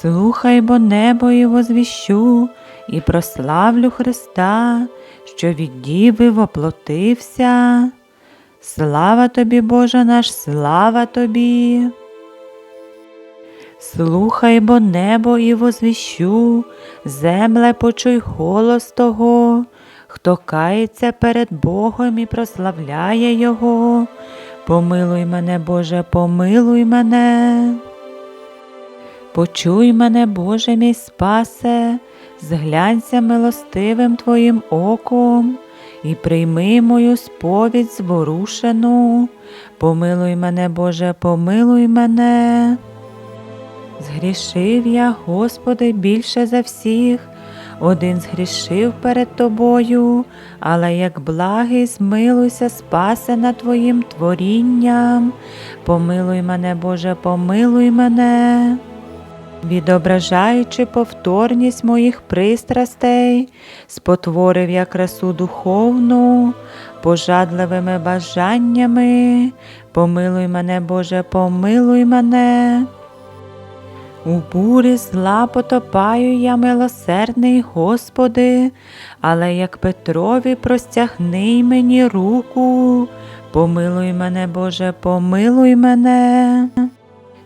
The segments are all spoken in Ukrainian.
Слухай, бо небо і возвіщу, і прославлю Христа, що від діви воплотився. Слава тобі, Боже наш, слава тобі. Слухай, бо небо і возвіщу, земле почуй голос того, хто кається перед Богом і прославляє Його. Помилуй мене, Боже, помилуй мене. Почуй мене, Боже мій спасе, зглянься милостивим Твоїм оком і прийми мою сповідь зворушену. Помилуй мене, Боже, помилуй мене. Згрішив я, Господи, більше за всіх, один згрішив перед Тобою, але як благий змилуйся, спасе над Твоїм творінням. Помилуй мене, Боже, помилуй мене. Відображаючи повторність моїх пристрастей, спотворив я красу духовну, пожадливими бажаннями. Помилуй мене, Боже, помилуй мене. У бурі зла потопаю я, милосердний Господи, але як Петрові простягни мені руку. Помилуй мене, Боже, помилуй мене.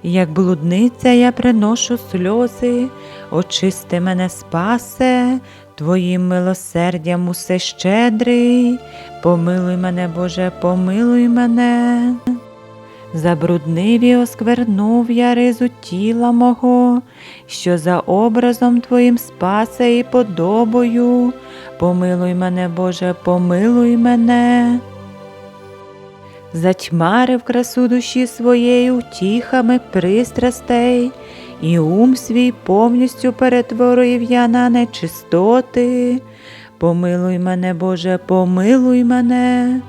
Як блудниця я приношу сльози, очисти мене спасе, Твоїм милосердям усе щедрий, помилуй мене, Боже, помилуй мене. Забруднив і осквернув я ризу тіла мого, що за образом Твоїм спасе і подобою. Помилуй мене, Боже, помилуй мене. Затьмарив красу душі своєю утіхами пристрастей, і ум свій повністю перетворив я на нечистоти. Помилуй мене, Боже, помилуй мене.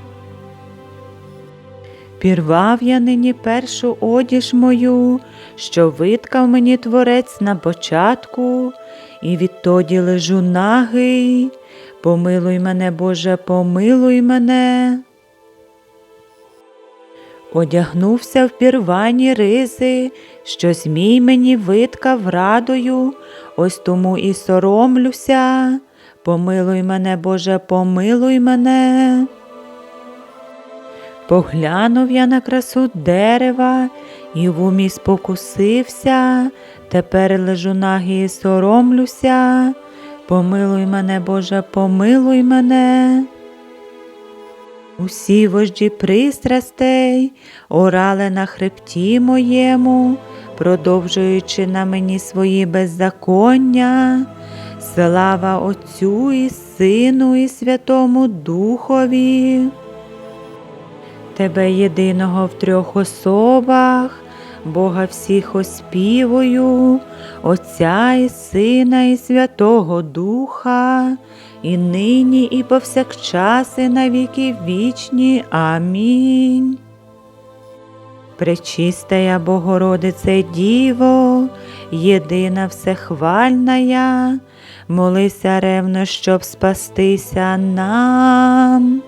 Пірвав я нині першу одіж мою, що виткав мені творець на початку, і відтоді лежу нагий. Помилуй мене, Боже, помилуй мене. Одягнувся в пірвані ризи, що змій мені виткав радою, ось тому і соромлюся. Помилуй мене, Боже, помилуй мене. Поглянув я на красу дерева і в умі спокусився, тепер лежу нагий і соромлюся. Помилуй мене, Боже, помилуй мене. Усі вожді пристрастей орали на хребті моєму, продовжуючи на мені свої беззаконня. Слава Отцю і Сину, і Святому Духові. Тебе єдиного в трьох особах, Бога всіх оспівую, Отця і Сина, і Святого Духа, і нині, і повсякчас, і на віки вічні. Амінь. Пречистая Богородице Діво, єдина всехвальна молися ревно, щоб спастися нам.